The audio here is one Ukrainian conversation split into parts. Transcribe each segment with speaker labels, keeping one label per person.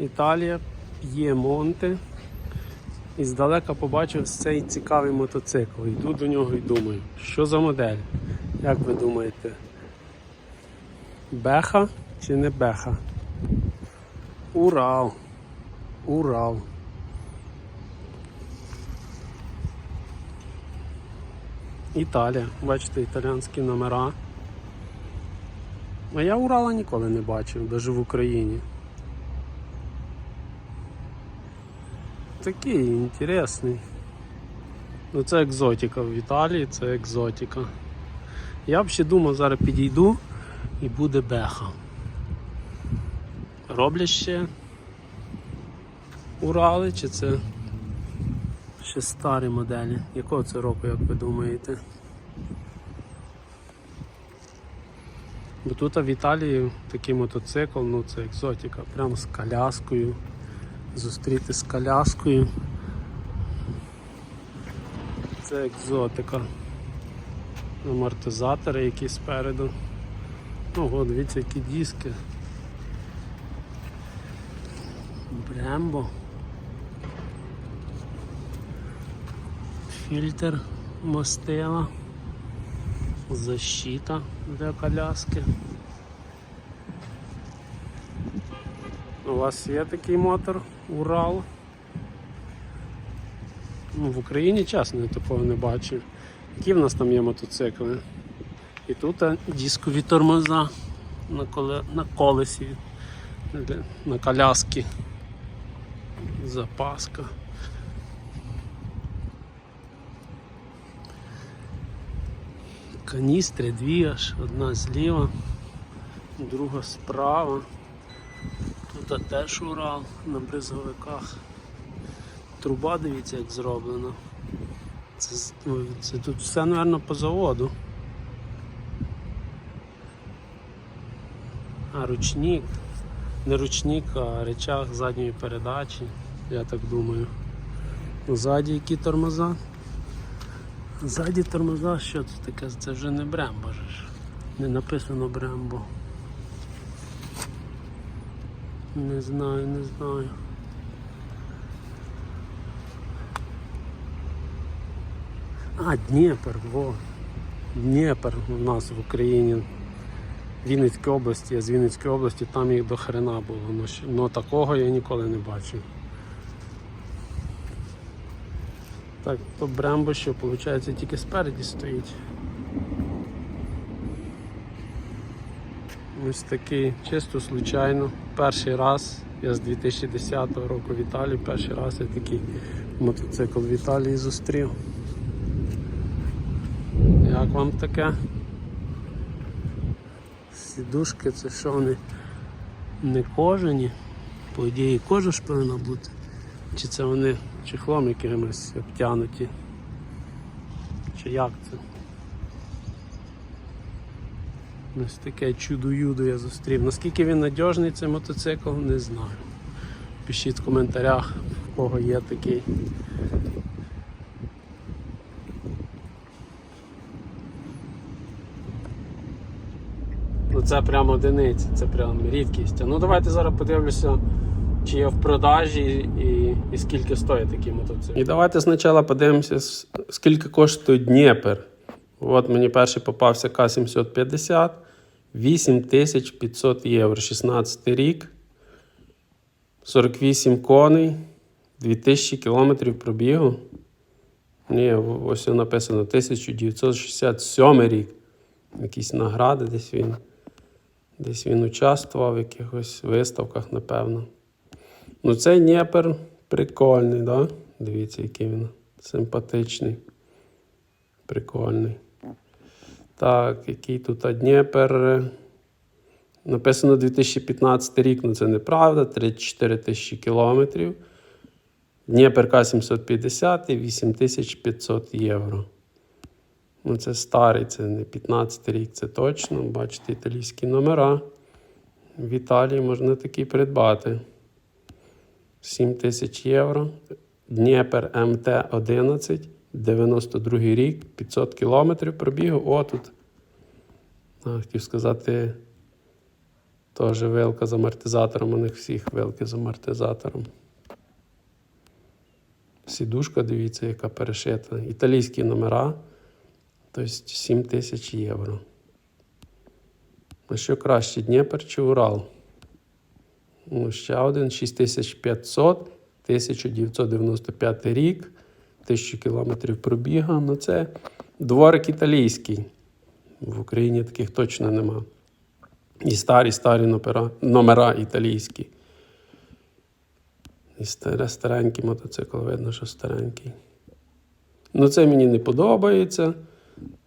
Speaker 1: Італія, П'ємонте. І здалека побачив цей цікавий мотоцикл. Йду до нього і думаю, що за модель? Як ви думаєте? Беха чи не беха? Урал. Урал. Італія. Бачите, італіянські номера. А я Урала ніколи не бачив, навіть в Україні. Такий інтересний. Ну це екзотика в Італії, це екзотика. Я б ще думав, зараз підійду і буде беха. Роблять ще Урали, чи це ще старі моделі? Якого це року, як ви думаєте? Бо тут в Італії такий мотоцикл, ну це екзотика, прямо з коляскою. Зустріти з коляскою. Це екзотика. Амортизатори якісь спереду. Ого, дивіться, які диски. Брембо. Фільтр мастила. Защита для коляски. У вас є такий мотор Урал? Ну, в Україні чесно я такого не бачив. Які в нас там є мотоцикли? І тут дискові тормоза на, коле... на колесі, на коляски. Запаска. Каністри дві аж, одна зліва, друга справа. Тут теж Урал на бризовиках. Труба, дивіться, як зроблена. Це, це тут все, мабуть, по заводу. А ручник. Не ручник, а речах задньої передачі, я так думаю. Ззаді які тормоза. Ззаді тормоза, що це таке? Це вже не Брембо ж. Не написано Брембо. Не знаю, не знаю. А, Дніпр, во. Дніпр у нас в Україні. Вінницькій області, я з Вінницької області, там їх до хрена було. Ну, щ- Ну такого я ніколи не бачив. Так, то Брембо що, виходить, тільки спереді стоїть. Ось такий, чисто случайно. Перший раз, я з 2010 року в Італії, перший раз я такий мотоцикл в Італії зустрів. Як вам таке? Сідушки, це що вони не кожані? По ідеї кожа ж повинна бути. Чи це вони чехлом якимось обтянуті? Чи як це? Ось таке чудо-юдо я зустрів. Наскільки він надіжний цей мотоцикл, не знаю. Пишіть в коментарях, в кого є такий. Ну це прямо одиниці, це прям рідкість. Ну давайте зараз подивлюся, чи є в продажі і, і скільки стоїть такий мотоцикл. І давайте спочатку подивимося, скільки коштує Дніпер. От мені перший попався К750, 8500 євро, 16 рік, 48 коней, 2000 кілометрів пробігу. Ні, ось написано 1967 рік. Якісь награди десь він. Десь він участвував в якихось виставках, напевно. Ну, цей Дніпер прикольний, да? Дивіться, який він симпатичний. Прикольний. Так, який тут Дніпер. Написано 2015 рік, ну це неправда, 34 тисячі кілометрів. Дніпер К750 і 8500 євро. Ну, це старий, це не 15 рік, це точно. Бачите, італійські номера. В Італії можна такий придбати. 7 тисяч євро. Дніпер МТ-11, 92 рік, 500 кілометрів пробігу. О, тут. Хотів сказати Теж вилка з амортизатором, у них всіх вилки з амортизатором. Сідушка, дивіться, яка перешита. Італійські номера. Тобто 7 тисяч євро. А що краще, Дніпр чи Урал? Ну, ще один 6500, 1995 рік, 1000 кілометрів пробіга. Ну, це дворик італійський. В Україні таких точно нема. І старі, старі номера, номера італійські. І старе, старенький мотоцикл, видно, що старенький. Ну, це мені не подобається.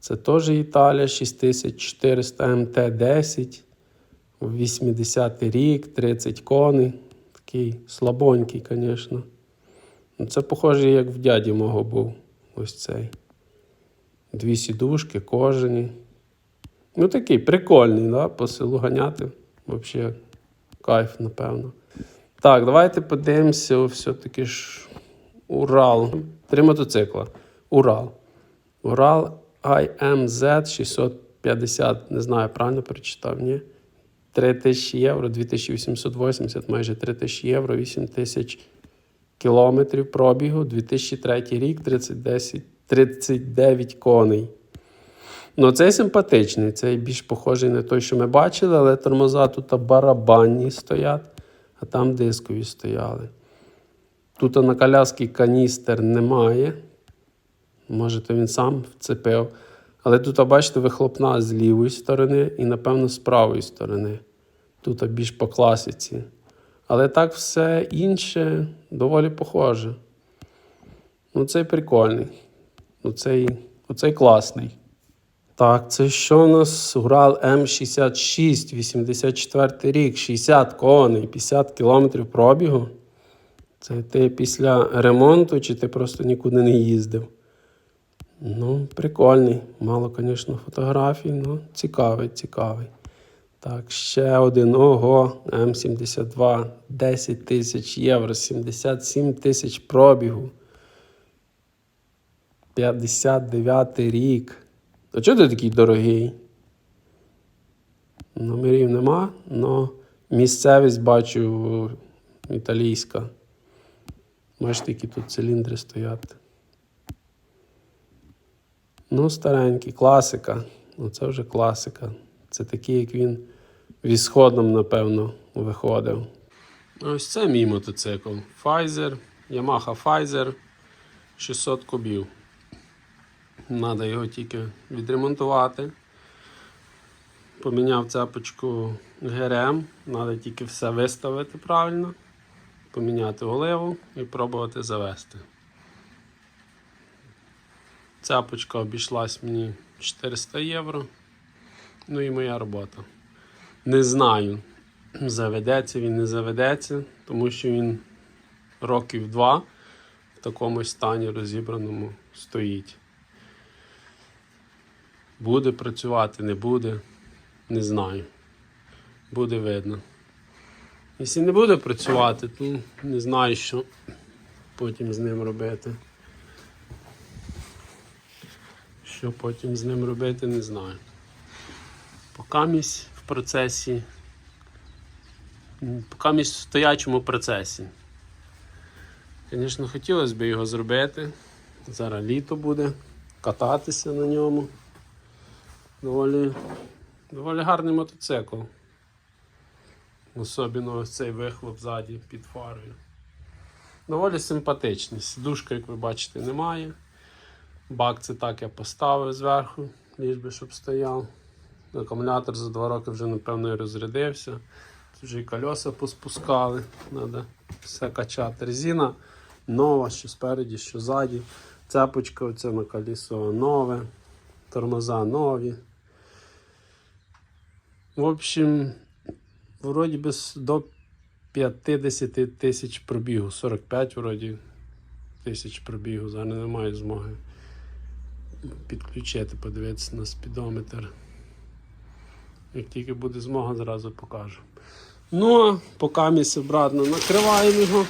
Speaker 1: Це теж Італія 6400 МТ-10. 80-й рік, 30 коней. Такий слабонький, звісно. Це похоже, як в дяді мого був ось цей. Дві сідушки, кожені. Ну, такий прикольний, да? по селу ганяти. Взагалі, кайф, напевно. Так, давайте подивимося все-таки ж Урал. Три мотоцикла. Урал. Урал IMZ 650, не знаю, правильно прочитав, ні? 3000 євро, 2880, майже 3000 євро, 8000 кілометрів пробігу, 2003 рік, 30, 39 коней. Ну, цей симпатичний, цей більш похожий на той, що ми бачили, але тормоза тут барабанні стоять, а там дискові стояли. Тут на коляски каністер немає. Може, то він сам вцепив. Але тут, бачите, вихлопна з лівої сторони і, напевно, з правої сторони. Тут більш по класиці. Але так все інше доволі похоже. Ну, цей прикольний. Оцей, оцей класний. Так, це що у нас? Урал М66, 84 рік, 60 коней, 50 кілометрів пробігу. Це ти після ремонту, чи ти просто нікуди не їздив? Ну, прикольний. Мало, звісно, фотографій, ну, цікавий, цікавий. Так, ще один. Ого, М72, 10 тисяч євро, 77 тисяч пробігу. 59 рік. А чого ти такий дорогий? Номерів нема, але місцевість бачу італійська. Бачите, які тут циліндри стоять. Ну, старенький, класика. Ну, це вже класика. Це такий, як він в ісходном, напевно, виходив. Ось це мій мотоцикл. Pfizer, Yamaha Pfizer 600 кубів. Треба його тільки відремонтувати. Поміняв цепочку ГРМ, треба тільки все виставити правильно, поміняти оливу і пробувати завести. Цепочка обійшлась мені 400 євро. Ну і моя робота. Не знаю, заведеться він, не заведеться, тому що він років два в такому стані розібраному стоїть. Буде працювати, не буде, не знаю. Буде видно. Якщо не буде працювати, то не знаю, що потім з ним робити. Що потім з ним робити, не знаю. Покамість процесі. Покамість в стоячому процесі. Звісно, хотілося б його зробити. Зараз літо буде, кататися на ньому. Доволі, доволі гарний мотоцикл. Особливо ось цей вихлоп ззаді під фарою. Доволі симпатичний. Сідушка, як ви бачите, немає. Бак це так я поставив зверху, ліж би щоб стояв. Акумулятор за два роки вже, напевно, і розрядився. Вже і колеса поспускали. Треба все качати. Резина нова, що спереді, що ззаді. Цепочка оце на колесо нове. Тормоза нові. В общем, вроді би до 50 тисяч пробігу. 45 вроді тисяч пробігу. Зараз немає змоги підключити, подивитися на спідометр. Як тільки буде змога, зразу покажу. Ну, а поки місце обратно накриваємо його.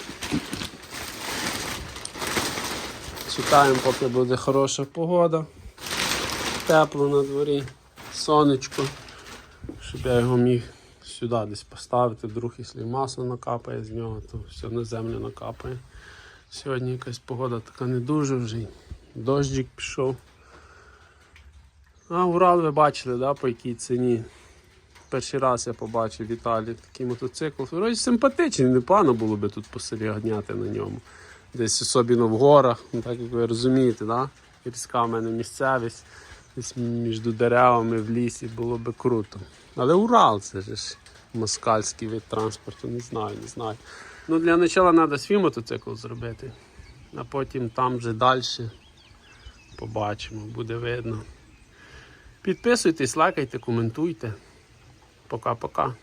Speaker 1: Чекаємо, поки буде хороша погода. Тепло на дворі, сонечко, щоб я його міг сюди десь поставити, вдруг, якщо масло накапає з нього, то все на землю накапає. Сьогодні якась погода така не дуже вже. й Дощик пішов. А Урал ви бачили, да, по якій ціні. Перший раз я побачив в такий мотоцикл. Вроді симпатичний, непогано було би тут по селі ганяти на ньому. Десь особливо в горах, ну, так як ви розумієте, да? гірська в мене місцевість, десь між деревами в лісі було би круто. Але Урал це ж москальський вид транспорту, не знаю, не знаю. Ну для початку треба свій мотоцикл зробити, а потім там вже далі побачимо, буде видно. Підписуйтесь, лайкайте, коментуйте. Пока-пока.